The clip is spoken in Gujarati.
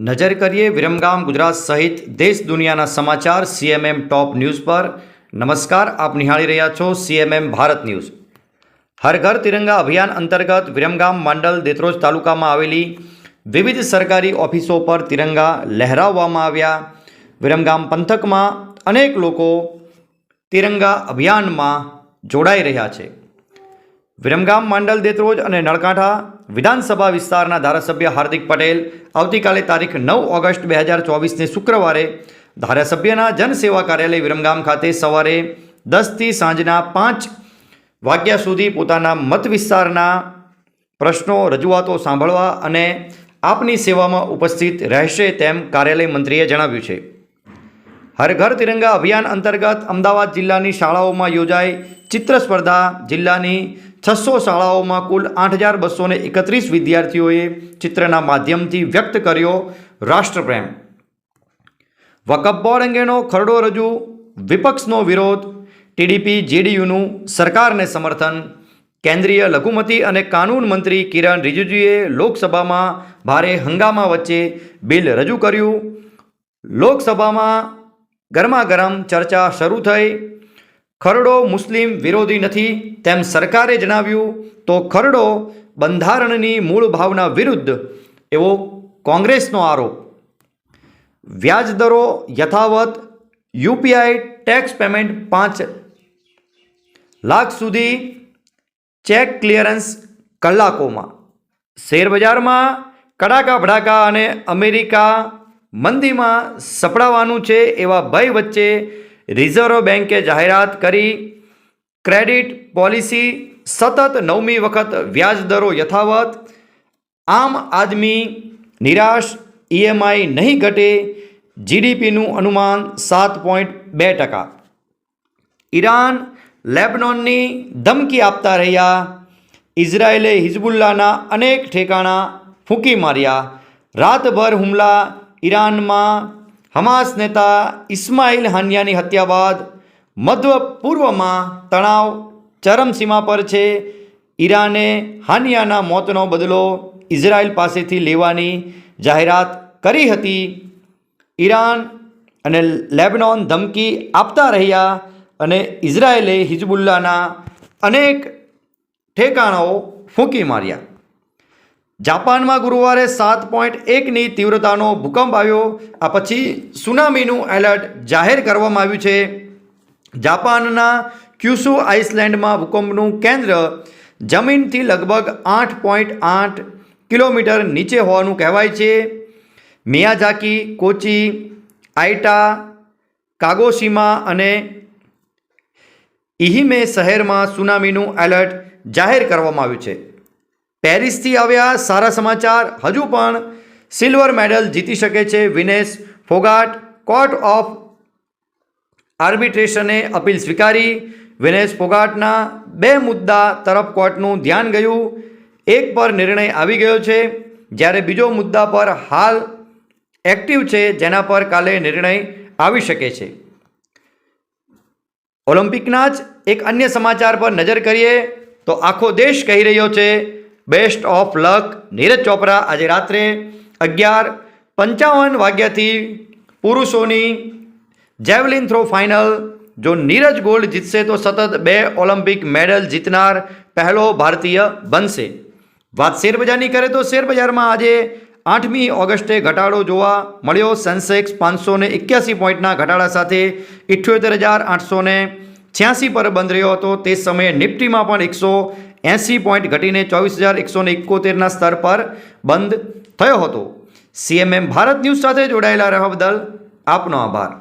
નજર કરીએ વિરમગામ ગુજરાત સહિત દેશ દુનિયાના સમાચાર સીએમએમ ટોપ ન્યૂઝ પર. નમસ્કાર, આપ નિહાળી રહ્યા છો સીએમએમ ભારત ન્યૂઝ. હર ઘર તિરંગા અભિયાન અંતર્ગત વિરમગામ મંડળ દેત્રોજ તાલુકામાં આવેલી વિવિધ સરકારી ઓફિસો પર તિરંગા લહેરાવવામાં આવ્યા. વિરમગામ પંથકમાં અનેક લોકો તિરંગા અભિયાનમાં જોડાઈ રહ્યા છે. વિરમગામ, માંડલ, દેતરોજ અને નળકાંઠા વિધાનસભા વિસ્તારના ધારાસભ્ય હાર્દિક પટેલ આવતીકાલે તારીખ નવ ઓગસ્ટ બે હજાર ચોવીસને શુક્રવારે ધારાસભ્યના જનસેવા કાર્યાલય વિરમગામ ખાતે સવારે દસથી સાંજના પાંચ વાગ્યા સુધી પોતાના મત વિસ્તારના પ્રશ્નો, રજૂઆતો સાંભળવા અને આપની સેવામાં ઉપસ્થિત રહેશે તેમ કાર્યાલય મંત્રીએ જણાવ્યું છે. હર ઘર તિરંગા અભિયાન અંતર્ગત અમદાવાદ જિલ્લાની શાળાઓમાં યોજાઈ ચિત્ર સ્પર્ધા જિલ્લાની છસો શાળાઓમાં કુલ આઠ હજાર બસો એકત્રીસ વિદ્યાર્થીઓએ ચિત્રના માધ્યમથી વ્યક્ત કર્યો રાષ્ટ્રપ્રેમ. વકફ બોર્ડ અંગેનો ખરડો રજૂ, વિપક્ષનો વિરોધ, ટીડીપી, જેડીયુનું સરકારને સમર્થન, કેન્દ્રીય લઘુમતી અને કાનૂન મંત્રી કિરણ રિજિજુએ લોકસભામાં ભારે હંગામા વચ્ચે બિલ રજૂ કર્યું. લોકસભામાં ગરમાગરમ ચર્ચા શરૂ થઈ. ખરડો મુસ્લિમ વિરોધી નથી, તેમ સરકારે જણાવ્યું, તો ખરડો બંધારણની મૂળ ભાવના વિરુદ્ધ, એવો કોંગ્રેસનો આરોપ. વ્યાજદરો યથાવત યુપીઆઈ ટેક્સ પેમેન્ટ પાંચ લાખ સુધી ચેક ક્લિયરન્સ કલાકોમાં. શેરબજારમાં કડાકા ભડાકા અને અમેરિકા મંદીમાં સપડાવાનું છે એવા ભય વચ્ચે રિઝર્વ બેન્કે જાહેરાત કરી. ક્રેડિટ પોલિસી સતત નવમી વખત વ્યાજદરો યથાવત. આમ આદમી નિરાશ ઈએમઆઈ નહીં ઘટે. જીડીપીનું અનુમાન સાત પોઈન્ટ બે ટકા. ઈરાન, લેબનોનની ધમકી આપતા રહ્યા. ઇઝરાયેલે હિઝબુલ્લાના અનેક ઠેકાણા ફૂંકી માર્યા. રાતભર હુમલા ઈરાનમાં હમાસ નેતા ઇસ્માઇલ હાનિયાની હત્યા બાદ મધ્ય પૂર્વમાં તણાવ ચરમસીમા પર છે. ઈરાને હાનિયાના મોતનો બદલો ઇઝરાયલ પાસેથી લેવાની જાહેરાત કરી હતી. ઈરાન અને લેબનોન ધમકી આપતા રહ્યા અને ઇઝરાયેલે હિઝબુલ્લાના અનેક ઠેકાણાઓ ફૂંકી માર્યા. જાપાનમાં ગુરુવારે સાત પોઈન્ટ એકની તીવ્રતાનો ભૂકંપ આવ્યો. આ પછી સુનામીનું એલર્ટ જાહેર કરવામાં આવ્યું છે. જાપાનના ક્યુસુ આઇસલેન્ડમાં ભૂકંપનું કેન્દ્ર જમીનથી લગભગ આઠ પોઈન્ટ આઠ કિલોમીટર નીચે હોવાનું કહેવાય છે. મિયાઝાકી, કોચી, આઇટા, કાગોશીમા અને ઇહિમે શહેરમાં સુનામીનું એલર્ટ જાહેર કરવામાં આવ્યું છે. પેરિસથી આવ્યા સારા સમાચાર. હજુ પણ સિલ્વર મેડલ જીતી શકે છે વિનેશ ફોગાટ. કોર્ટ ઓફ આર્બિટ્રેશને અપીલ સ્વીકારી. વિનેશ ફોગાટના બે મુદ્દા તરફ કોર્ટનું ધ્યાન ગયું. એક પર નિર્ણય આવી ગયો છે, જ્યારે બીજો મુદ્દા પર હાલ એક્ટિવ છે, જેના પર કાલે નિર્ણય આવી શકે છે. ઓલિમ્પિકના જ એક અન્ય સમાચાર પર નજર કરીએ, તો આખો દેશ કહી રહ્યો છે best of luck. Neeraj Chopra આજે રાત્રે અગિયાર પંચાવન વાગ્યાથી પુરુષોની જેવલિન થ્રો ફાઇનલ. જો નીરજ ગોલ્ડ જીતશે તો સતત બે ઓલિમ્પિક મેડલ જીતનાર પહેલો ભારતીય બનશે. વાત શેરબજારની કરે તો શેરબજારમાં આજે આઠમી ઓગસ્ટે ઘટાડો જોવા મળ્યો. સેન્સેક્સ પાંચસો ને એક્યાસી પોઈન્ટના ઘટાડા સાથે ઇઠ્યોતેર હજાર આઠસો ને છ્યાસી પર બંધ રહ્યો હતો. તે સમયે નિફ્ટીમાં પણ એકસો એંસી પોઈન્ટ ઘટીને ચોવીસ હજાર એકસો એકોતેરના સ્તર પર બંધ થયો હતો. સીએમએમ ભારત ન્યૂઝ સાથે જોડાયેલા રહેવા બદલ આપનો આભાર.